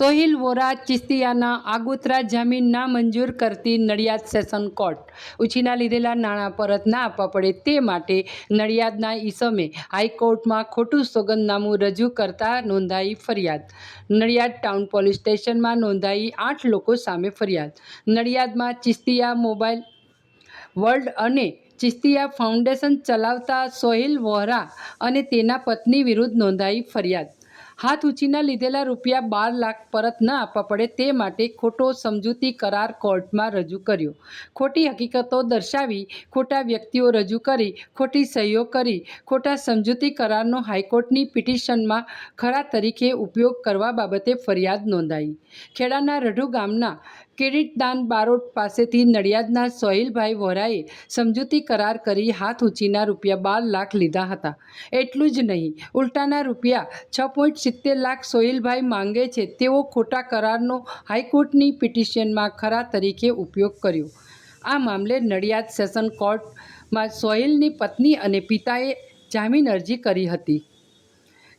સોહિલ વોરા ચિસ્તિયાના આગોતરા જામીન ના મંજૂર કરતી નડિયાદ સેશન કોર્ટ. ઉછીના લીધેલા નાણાં પરત ના આપવા પડે તે માટે નડિયાદના ઈસમે હાઈકોર્ટમાં ખોટું સોગંદનામું રજૂ કરતા નોંધાઈ ફરિયાદ. નડિયાદ ટાઉન પોલીસ સ્ટેશનમાં નોંધાઈ આઠ લોકો સામે ફરિયાદ. નડિયાદમાં ચિસ્તિયા મોબાઈલ વર્લ્ડ અને ચિસ્તિયા ફાઉન્ડેશન ચલાવતા સોહિલ વોહરા અને તેના પત્ની વિરુદ્ધ નોંધાઈ ફરિયાદ. હાથ ઉછીના લીધેલા રૂપિયા બાર લાખ પરત ન આપવા પડે તે માટે ખોટો સમજૂતી કરાર કોર્ટમાં રજૂ કર્યો. ખોટી હકીકતો દર્શાવી, ખોટા વ્યક્તિઓ રજૂ કરી, ખોટી સહીઓ કરી, ખોટા સમજૂતી કરારનો હાઈકોર્ટની પિટિશનમાં ખરા તરીકે ઉપયોગ કરવા બાબતે ફરિયાદ નોંધાઈ. ખેડાના રઢુ ગામના કિરીટદાન બારોટ પાસેથી નડિયાદના સોહિલભાઈ વોરાએ સમજૂતી કરાર કરી હાથ ઉંચીના રૂપિયા બાર લાખ લીધા હતા. એટલું જ નહીં, ઉલટાના રૂપિયા છ પોઈન્ટ સિત્તેર લાખ સોહિલભાઈ માંગે છે તેવો ખોટા કરારનો હાઈકોર્ટની પિટિશનમાં ખરા તરીકે ઉપયોગ કર્યો. આ મામલે નડિયાદ સેશન કોર્ટમાં સોહિલની પત્ની અને પિતાએ જામીન અરજી કરી હતી.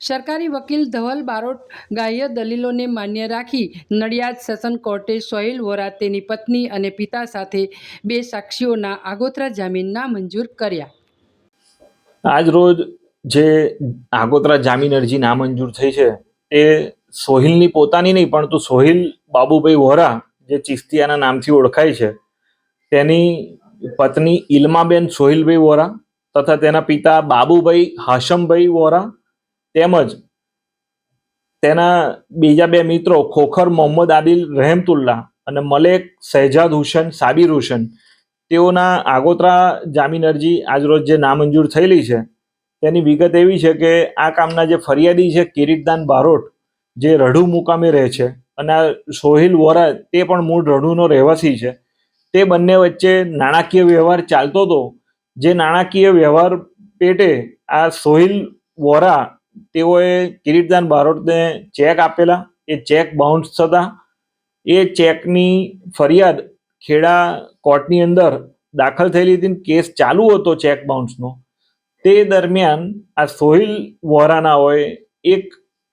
સરકારી વકીલ ધવલ બારોટ ગ્રાહ્ય દલીલોને માન્ય રાખી નડિયાદ સેશન કોર્ટે સોહિલ વોરા તેની પત્ની અને પિતા સાથે બે સાક્ષીઓના આગોતરા જામીન નામંજૂર કર્યા. આજ રોજ જે આગોતરા જામીન અરજી નામંજૂર થઈ છે, એ સોહિલની પોતાની નહીં, પરંતુ સોહિલ બાબુભાઈ વોરા, જે ચિસ્તિયાના નામથી ઓળખાય છે, તેની પત્ની ઇલમાબેન સોહિલભાઈ વોરા તથા તેના પિતા બાબુભાઈ હાશમભાઈ વોરા તેમજ તેના બીજા બે મિત્રો ખોખર મોહમ્મદ આદિલ રહેમતુલ્લા અને મલેક શહેજાદ હુસેન, સાબિર હુસેન. તેઓના આગોતરા જામીન અરજી આજરોજ જે નામંજૂર થયેલી છે, તેની વિગત એવી છે કે આ કામના જે ફરિયાદી છે કિરીટદાન બારોટ, જે રઢુ મુકામે રહે છે અને આ સોહિલ વોરા તે પણ મૂળ રઢુનો રહેવાસી છે. તે બંને વચ્ચે નાણાકીય વ્યવહાર ચાલતો હતો. જે નાણાકીય વ્યવહાર પેટે આ સોહિલ વોરા તેઓએ કિરીટદાન બારોટને ચેક આપેલા. એ ચેક બાઉન્સ થતા એ ચેકની ફરિયાદ ખેડા કોર્ટની અંદર દાખલ થયેલી હતી કેસ ચાલુ હતો ચેક બાઉન્સનો. તે દરમિયાન આ સોહિલ વોરાનાઓએ એક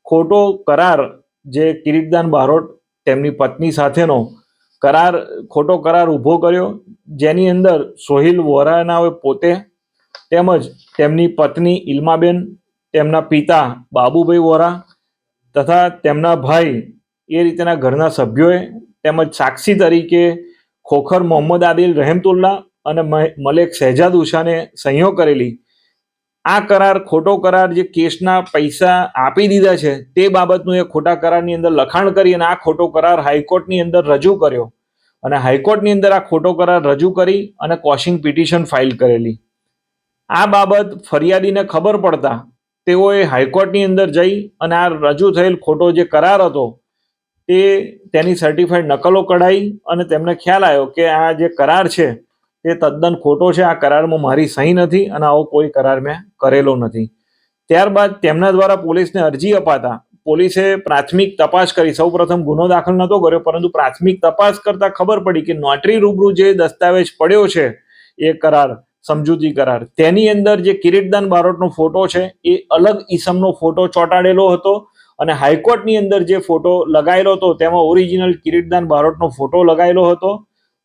ખોટો કરાર જે કિરીટદાન બારોટ તેમની પત્ની સાથેનો કરાર, ખોટો કરાર ઊભો કર્યો, જેની અંદર સોહિલ વોરાનાઓએ પોતે તેમજ તેમની પત્ની ઇલ્માબેન તેમના પિતા બાબુભાઈ વોરા તથા તેમના ભાઈ એ રીતેના ઘરના સભ્યોએ તેમજ સાક્ષી તરીકે ખોખર મોહમ્મદ આદિલ રહેમતુલ્લા અને મલેક શહેજાદ ઉષાને સહીઓ કરેલી. આ કરાર, ખોટો કરાર જે કેસના પૈસા આપી દીધા છે તે બાબતનું એ ખોટા કરારની અંદર લખાણ કરી અને આ ખોટો કરાર હાઈકોર્ટની અંદર રજૂ કર્યો. અને હાઈકોર્ટની અંદર આ ખોટો કરાર રજૂ કરી અને કોશિંગ પિટિશન ફાઇલ કરેલી. આ બાબત ફરિયાદીને ખબર પડતા તેઓએ હાઈકોર્ટની અંદર જઈ અને આ રજૂ થયેલ ખોટો જે કરાર હતો, તે તેની સર્ટિફાઈડ નકલો કઢાઈ અને તેમને ખ્યાલ આવ્યો કે આ જે કરાર છે, તે તદ્દન ખોટો છે. આ કરારમાં મારી સહી નથી અને આવો કોઈ કરાર મેં કરેલો નથી. ત્યારબાદ તેમના દ્વારા પોલીસને અરજી અપાતા, પોલીસે પ્રાથમિક તપાસ કરી. સૌપ્રથમ ગુનો દાખલ નહોતો કર્યો, પરંતુ પ્રાથમિક તપાસ કરતા ખબર પડી કે નોટરી રૂબરૂ જે દસ્તાવેજ પડ્યો છે, એ કરાર સમજૂતી કરાર. તેની અંદર જે કિરીટદાન બારોટનો ફોટો છે, એ અલગ ઈસમનો ફોટો ચોંટાડેલો હતો અને હાઈકોર્ટની અંદર જે ફોટો લગાયેલો હતો, તેમાં ઓરિજિનલ કિરીટદાન બારોટનો ફોટો લગાયેલો હતો.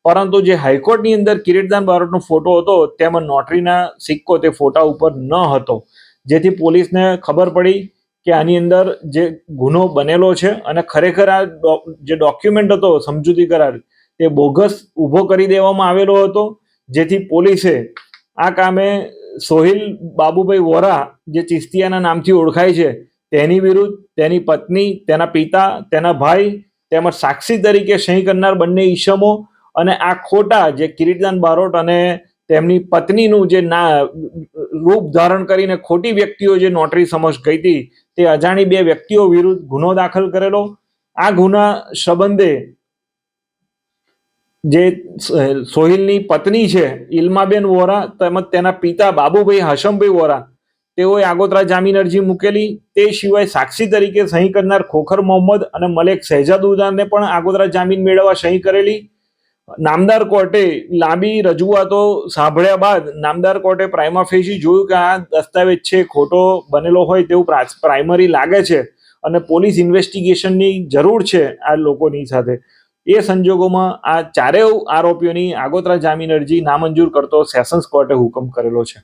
પરંતુ જે હાઈકોર્ટની અંદર કિરીટદાન બારોટનો ફોટો હતો, તેમાં નોટરીના સિક્કો તે ફોટા ઉપર ન હતો. જેથી પોલીસને ખબર પડી કે આની અંદર જે ગુનો બનેલો છે અને ખરેખર આ જે ડોક્યુમેન્ટ હતો, સમજૂતી કરાર, તે બોગસ ઊભો કરી દેવામાં આવેલો હતો. જેથી પોલીસે આ કામે સોહિલ બાબુભાઈ વોરા જે ચિસ્તિયાના નામથી ઓળખાય છે, તેની વિરુદ્ધ તેની પત્ની, તેના પિતા, તેના ભાઈ તેમજ સાક્ષી તરીકે સહી કરનાર બંને ઈસમો અને આ ખોટા જે કિરીટદાન બારોટ અને તેમની પત્નીનું જે ના, રૂપ ધારણ કરીને ખોટી વ્યક્તિઓ જે નોટરી સમક્ષ ગઈ હતી, તે અજાણી બે વ્યક્તિઓ વિરુદ્ધ ગુનો દાખલ કરેલો. આ ગુના સંબંધે જે સોહિલની પત્ની છે, ઇલ્માબેન વોરા તેમજ તેના પિતા બાબુભાઈ હાશમભાઈ વોરા, તેઓએ આગોતરા જામીન અરજી મૂકેલી. તે સિવાય સાક્ષી તરીકે સહી કરનાર ખોખર મોહમ્મદ અને મલેક શહેજાદ ઉદાને પણ આગોતરા જામીન મેળવવા સહી કરેલી. નામદાર કોર્ટે લાંબી રજૂઆતો સાંભળ્યા બાદ નામદાર કોર્ટે પ્રાઇમા ફેસી જોયું કે આ દસ્તાવેજ છે, ખોટો બનેલો હોય તેવું પ્રા- પ્રાઇમરી લાગે છે અને પોલીસ ઇન્વેસ્ટિગેશનની જરૂર છે આ લોકોની સાથે. એ સંજોગોમાં આ ચારેય આરોપીઓની આગોતરા જામીન અરજી નામંજૂર કરતો સેશન્સ કોર્ટે હુકમ કરેલો છે.